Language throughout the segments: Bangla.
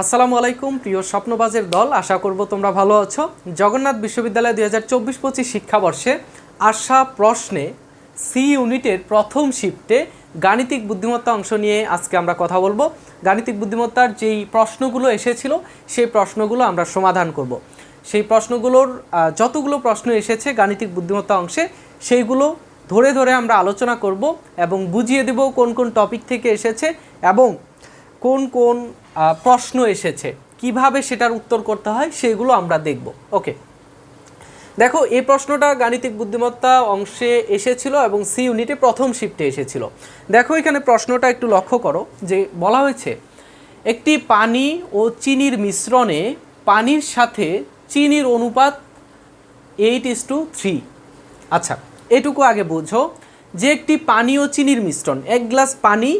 আসসালামু আলাইকুম, প্রিয় স্বপ্নবাজের দল, আশা করব তোমরা ভালো আছো। জগন্নাথ বিশ্ববিদ্যালয় দুই হাজার চব্বিশ পঁচিশ শিক্ষাবর্ষে আশা প্রশ্নে সি ইউনিটের প্রথম শিফটে গাণিতিক বুদ্ধিমত্তা অংশ নিয়ে আজকে আমরা কথা বলব। গাণিতিক বুদ্ধিমত্তার যেই প্রশ্নগুলো এসেছিল, সেই প্রশ্নগুলো আমরা সমাধান করব। সেই প্রশ্নগুলোর যতগুলো প্রশ্ন এসেছে গাণিতিক বুদ্ধিমত্তা অংশে, সেইগুলো ধরে ধরে আমরা আলোচনা করব এবং বুঝিয়ে দেব কোন কোন টপিক থেকে এসেছে এবং কোন কোন প্রশ্ন এসেছে, কীভাবে সেটার উত্তর করতে হয় সেগুলো আমরা দেখব। ওকে। দেখো, এই প্রশ্নটা গাণিতিক বুদ্ধিমত্তা অংশে এসেছিল এবং সি ইউনিটে প্রথম শিফটে এসেছিল। দেখো, এখানে প্রশ্নটা একটু লক্ষ্য করো, যে বলা হয়েছে, একটি পানি ও চিনির মিশ্রণে পানির সাথে চিনির অনুপাত এইট ইস টু থ্রি। আচ্ছা এটুকু আগে বোঝো, যে একটি পানি ও চিনির মিশ্রণ, এক গ্লাস পানি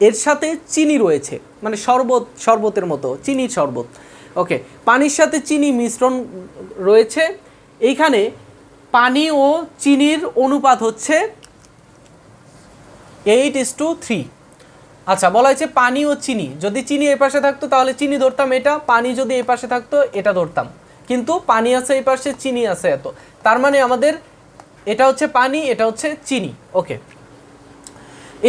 এর সাথে চিনি রয়েছে মানে শরবত, শরবতের মতো, চিনির শরবত। ওকে, পানির সাথে চিনি মিশ্রণ রয়েছে। এইখানে পানি ও চিনির অনুপাত হচ্ছে এইট ইস টু থ্রি আচ্ছা বলা হয়েছে পানি ও চিনি, যদি চিনি এই পাশে থাকতো তাহলে চিনি ধরতাম এটা, পানি যদি এই পাশে থাকতো এটা ধরতাম। কিন্তু পানি আছে এই পাশে, চিনি আছে এত। তার মানে আমাদের এটা হচ্ছে পানি, এটা হচ্ছে চিনি। ওকে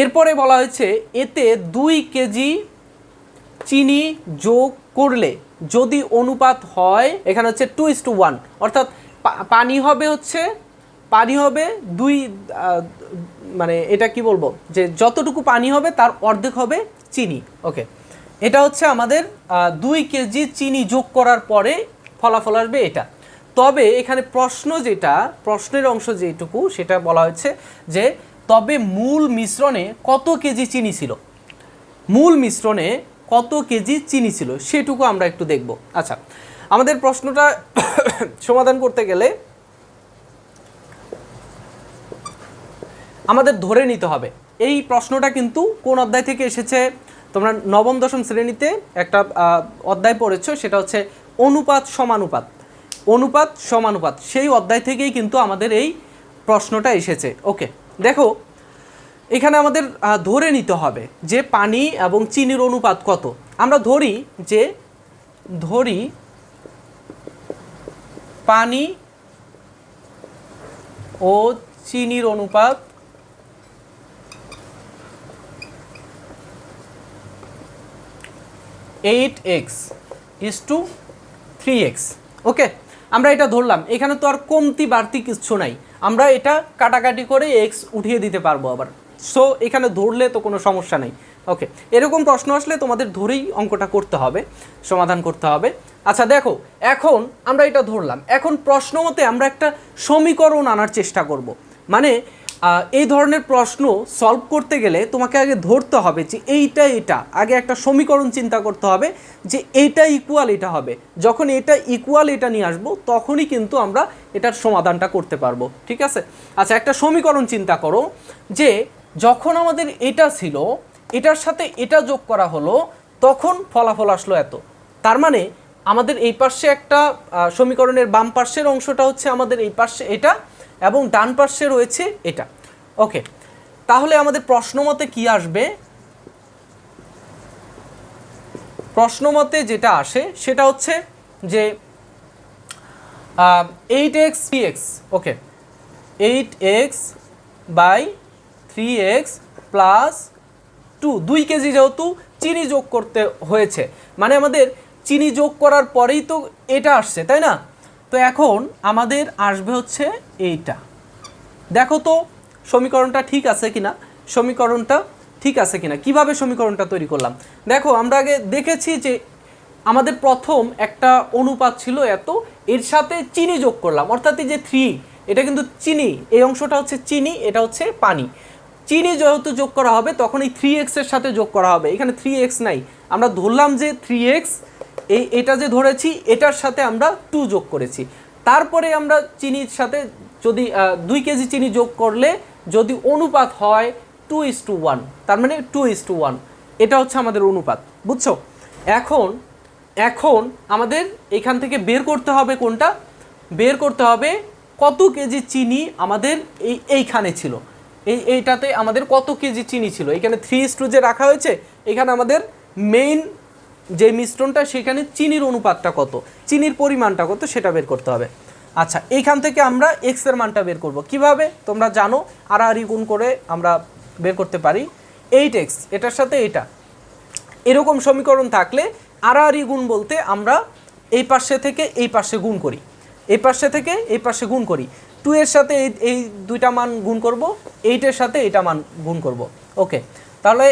এরপরে বলা হয়েছে, এতে দুই কেজি চিনি যোগ করলে যদি অনুপাত হয়, এখানে হচ্ছে টু ইস টু ওয়ান অর্থাৎ পানি হবে হচ্ছে, পানি হবে দুই মানে এটা কি বলব, যে যতটুকু পানি হবে তার অর্ধেক হবে চিনি ওকে এটা হচ্ছে আমাদের দুই কেজি চিনি যোগ করার পরে ফলাফল আসবে এটা। তবে এখানে প্রশ্ন যেটা, প্রশ্নের অংশ যেটুকু, সেটা বলা হয়েছে যে তবে মূল মিশ্রণে কত কেজি চিনি ছিল? মূল মিশ্রণে কত কেজি চিনি ছিল? সেটুকু আমরা একটু দেখব। আচ্ছা আমাদের প্রশ্নটা সমাধান করতে গেলে আমাদের ধরে নিতে হবে। এই প্রশ্নটা কিন্তু কোন অধ্যায় থেকে এসেছে? তোমরা নবম, দশম শ্রেণীতে একটা অধ্যায় পড়েছো, সেটা হচ্ছে অনুপাত সমানুপাত। অনুপাত সমানুপাত, সেই অধ্যায় থেকেই কিন্তু আমাদের এই প্রশ্নটা এসেছে। ওকে দেখো, এখানে আমাদের ধরে নিতে হবে যে পানি এবং চিনির অনুপাত কত। আমরা ধরি যে, ধরি পানি ও চিনির অনুপাত eight x is two three x. Okay? আমরা এটা ধরলাম। এখানে তো আর কমতি, বাড়তি কিচ্ছু নাই। আমরা এটা কাটাকাটি করে এক্স উঠিয়ে দিতে পারব আবার। সো এখানে ধরলে তো কোনো সমস্যা নেই। ওকে এরকম প্রশ্ন আসলে তোমাদের ধরেই অঙ্কটা করতে হবে, সমাধান করতে হবে। আচ্ছা দেখো, এখন আমরা এটা ধরলাম। এখন প্রশ্ন মতে আমরা একটা সমীকরণ আনার চেষ্টা করব। মানে এই ধরনের প্রশ্ন সলভ করতে গেলে তোমাকে আগে ধরতে হবে যে এইটা এটা আগে একটা সমীকরণ চিন্তা করতে হবে যে এইটা ইকুয়াল এটা হবে। যখন এটা ইকুয়াল এটা নিয়ে আসব, তখনই কিন্তু আমরা এটার সমাধানটা করতে পারব। ঠিক আছে? আচ্ছা একটা সমীকরণ চিন্তা করো যে যখন আমাদের এটা ছিল, এটার সাথে এটা যোগ করা হলো, তখন ফলাফল আসলো এত। তার মানে আমাদের এই পাশে একটা সমীকরণের বাম পার্শ্বের অংশটা হচ্ছে আমাদের এই পাশে এটা এবং ডান পার্শ্বে রয়েছে এটা। ওকে, তাহলে আমাদের প্রশ্ন মতে কি আসবে? প্রশ্ন মতে যেটা আসে সেটা হচ্ছে যে eight x three x okay eight x by three x plus two দুই কেজি যেহেতু চিনি যোগ করতে হয়েছে। মানে আমাদের চিনি যোগ করার পরেই তো এটা আসছে, তাই না? তো এখন আমাদের আসবে হচ্ছে এইটা। দেখো তো, সমীকরণটা ঠিক আছে কিনা? সমীকরণটা ঠিক আছে কিনা? কীভাবে সমীকরণটা তৈরি করলাম? দেখো, আমরা আগে দেখেছি যে আমাদের প্রথম একটা অনুপাত ছিল এত, এর সাথে চিনি যোগ করলাম। অর্থাৎ এই যে থ্রি এটা কিন্তু চিনি। এই অংশটা হচ্ছে চিনি, এটা হচ্ছে পানি। চিনি যেহেতু যোগ করা হবে, তখন এই থ্রি এক্সের সাথে যোগ করা হবে। এখানে থ্রি এক্স নাই। আমরা ধরলাম যে থ্রি এক্স এই এটা যে ধরেছি, এটার সাথে আমরা টু যোগ করেছি। তারপরে আমরা চিনির সাথে যদি দুই কেজি চিনি যোগ করলে যদি অনুপাত হয় টু ইস টু ওয়ান তার মানে টু ইস টু ওয়ান এটা হচ্ছে আমাদের অনুপাত, বুঝছ? এখন এখন আমাদের এখান থেকে বের করতে হবে কোনটা? বের করতে হবে কত কেজি চিনি আমাদের এই, এইখানে ছিল। এই, এইটাতে আমাদের কত কেজি চিনি ছিল? এখানে থ্রি ইস টু যে রাখা হয়েছে, এখানে আমাদের মেইন যে মিশ্রণটা, সেখানে চিনির অনুপাতটা কত? চিনির পরিমাণটা কত, সেটা বের করতে হবে। আচ্ছা এইখান থেকে আমরা এক্সের মানটা বের করব। কীভাবে? তোমরা জানো, আড়াআড়ি গুণ করে আমরা বের করতে পারি। এইট এক্স, এটার সাথে এটা এরকম সমীকরণ থাকলে আড়াআড়ি গুণ বলতে আমরা এই পাশে থেকে এই পাশে গুণ করি। এই পাশে থেকে এই পাশে গুণ করি। টু এর সাথে এই এই দুইটা মান গুণ করব এইটের সাথে এটা মান গুণ করব। ওকে, তাহলে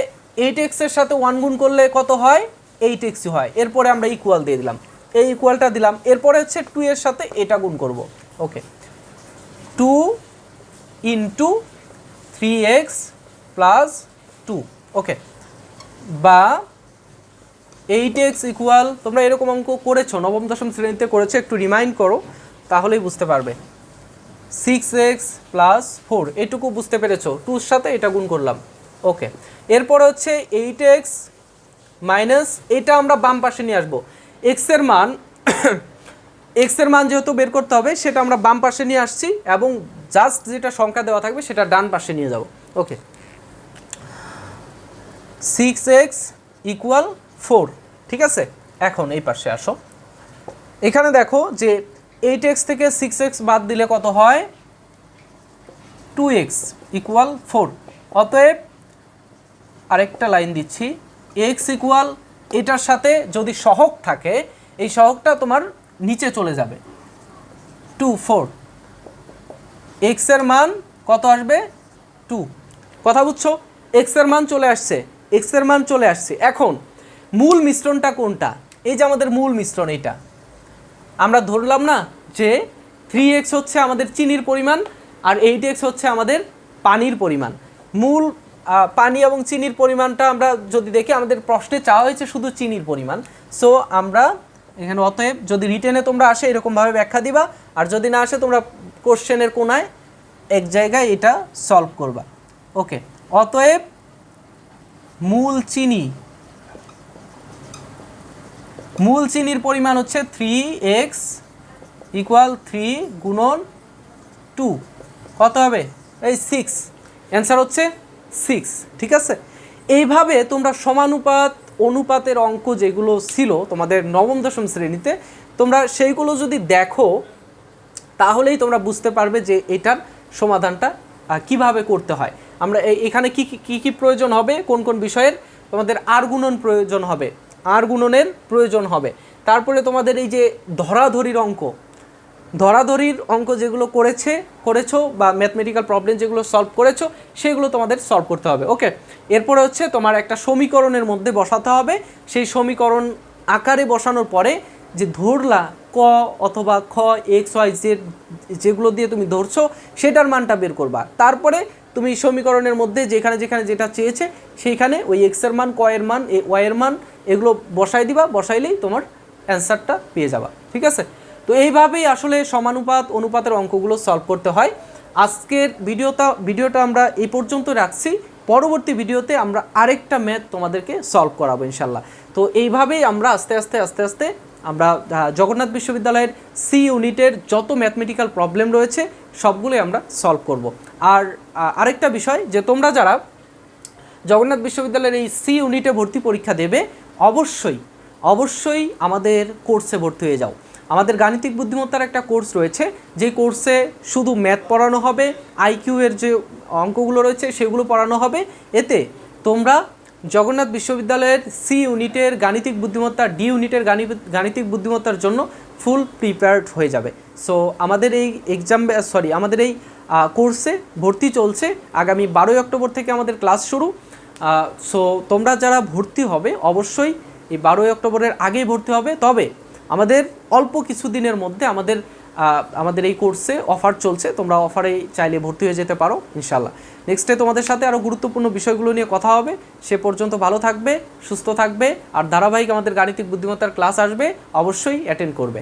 এইট এক্সের সাথে ওয়ান গুণ করলে কত হয়? এইট এক্সই হয়। এরপরে আমরা ইকুয়াল দিয়ে দিলাম। এই ইকুয়ালটা দিলাম। এরপরে হচ্ছে টু এর সাথে এটা গুণ করব। Okay two into three x plus two okay বা এইট এক্স ইকুয়াল তোমরা এরকম অঙ্ক করেছ, নবম, দশম শ্রেণীতে করেছ, একটু রিমাইন্ড করো, তাহলেই বুঝতে পারবে। সিক্স এক্স প্লাস ফোর এটুকু বুঝতে পেরেছ। টুর সাথে এটা গুণ করলাম। ওকে এরপর হচ্ছে এইট এক্স মাইনাস এটা আমরা বাম পাশে নিয়ে আসব। এক্সের মান এক্সের মান যেহেতু বের করতে হবে, সেটা আমরা বাম পাশে নিয়ে আসছি এবং জাস্ট যেটা সংখ্যা দেওয়া থাকবে সেটা ডান পাশে নিয়ে যাব। Okay six x equal four ঠিক আছে? এখন এই পাশে আসো। এখানে দেখো যে এইট এক্স থেকে সিক্স এক্স বাদ দিলে কত হয়? টু এক্স ইকুয়াল ফোর অতএব আরেকটা লাইন দিচ্ছি। এক্স ইকুয়াল এটার সাথে যদি সহগ থাকে, এই সহগটা তোমার নিচে চলে যাবে। টু ফোর এক্সের মান কত আসবে? টু কথা বুঝছ? এক্সের মান চলে আসছে। এক্সের মান চলে আসছে। এখন, মূল মিশ্রণটা কোনটা? এই যে আমাদের মূল মিশ্রণ এইটা। আমরা ধরলাম না যে থ্রি এক্স হচ্ছে আমাদের চিনির পরিমাণ আর এইট এক্স হচ্ছে আমাদের পানির পরিমাণ। মূল পানি এবং চিনির পরিমাণটা আমরা যদি দেখি, আমাদের প্রশ্নে চাওয়া হয়েছে শুধু চিনির পরিমাণ। সো আমরা এখানে অতএব যদি রিটেনে তোমরা আসে, এরকমভাবে ব্যাখ্যা দিবা। আর যদি না আসে, তোমরা কোশ্চেনের কোনায় এক জায়গায় এটা সলভ করবা। ওকে অতএব মূল চিনি। মূল চিনির পরিমাণ হচ্ছে থ্রি এক্স ইকুয়াল থ্রি গুণন টু কত হবে? এই সিক্স অ্যান্সার হচ্ছে সিক্স ঠিক আছে? এইভাবে তোমরা সমানুপাত, অনুপাতের অঙ্ক যেগুলো ছিল তোমাদের নবম, দশম শ্রেণীতে, তোমরা সেইগুলো যদি দেখো, তাহলেই তোমরা বুঝতে পারবে যে এটার সমাধানটা কীভাবে করতে হয়। আমরা এখানে কি, কি- কি কি প্রয়োজন হবে? কোন কোন বিষয়ের? তোমাদের আর প্রয়োজন হবে। আর প্রয়োজন হবে। তারপরে তোমাদের এই যে ধরাধরির অঙ্ক ধরাধরির অঙ্ক যেগুলো করেছে, করেছ বা ম্যাথমেটিক্যাল প্রবলেম যেগুলো সলভ করেছ, সেগুলো তোমাদের সলভ করতে হবে ওকে এরপরে হচ্ছে তোমার একটা সমীকরণের মধ্যে বসাতে হবে। সেই সমীকরণ আকারে বসানোর পরে যে ধরলা ক অথবা খ এক্স ওয়াই জেড যেগুলো দিয়ে তুমি ধরছো, সেটার মানটা বের করবা। তারপরে তুমি সমীকরণের মধ্যে যেখানে যেখানে যেটা চেয়েছে, সেইখানে ওই এক্সের মান, ক এর মান ওয়াইয়ের মান, এগুলো বসাই দিবা, বসাইলেই তোমার অ্যান্সারটা পেয়ে যাবা, ঠিক আছে? তো এইভাবেই আসলে সমানুপাত অনুপাতের অঙ্কগুলো সলভ করতে হয়। আজকের ভিডিওটা ভিডিওটা আমরা এই পর্যন্ত রাখছি। পরবর্তী ভিডিওতে আমরা আরেকটা ম্যাথ তোমাদেরকে সলভ করাবো ইনশাল্লাহ তো এইভাবেই আমরা আস্তে আস্তে আস্তে আস্তে আমরা জগন্নাথ বিশ্ববিদ্যালয়ের সি ইউনিটের যত ম্যাথমেটিক্যাল প্রবলেম রয়েছে, সবগুলোই আমরা সলভ করব। আর আরেকটা বিষয় যে তোমরা যারা জগন্নাথ বিশ্ববিদ্যালয়ের এই সি ইউনিটে ভর্তি পরীক্ষা দেবে, অবশ্যই অবশ্যই আমাদের কোর্সে ভর্তি হয়ে যাও। আমাদের গাণিতিক বুদ্ধিমত্তার একটা কোর্স রয়েছে যে কোর্সে শুধু ম্যাথ পড়ানো হবে আইকিউ এর যে অঙ্কগুলো রয়েছে সেগুলো পড়ানো হবে। এতে তোমরা জগন্নাথ বিশ্ববিদ্যালয়ের সি ইউনিটের গাণিতিক বুদ্ধিমত্তা, ডি ইউনিটের গাণিতিক বুদ্ধিমত্তার জন্য ফুল প্রিপেয়ার্ড হয়ে যাবে। সো আমাদের এই এক্সাম সরি, আমাদের এই কোর্সে ভর্তি চলছে। আগামী বারোই অক্টোবর থেকে আমাদের ক্লাস শুরু। সো তোমরা যারা ভর্তি হবে, অবশ্যই এই বারোই অক্টোবরের আগেই ভর্তি হবে। তবে আমাদের অল্প কিছু দিনের মধ্যে আমাদের আমাদের এই কোর্সে অফার চলছে। তোমরা অফারে চাইলে ভর্তি হয়ে যেতে পারো ইনশাল্লাহ নেক্সটে তোমাদের সাথে আরও গুরুত্বপূর্ণ বিষয়গুলো নিয়ে কথা হবে। সে পর্যন্ত ভালো থাকবে, সুস্থ থাকবে, আর ধারাবাহিক আমাদের গাণিতিক বুদ্ধিমত্তার ক্লাস আসবে, অবশ্যই অ্যাটেন্ড করবে।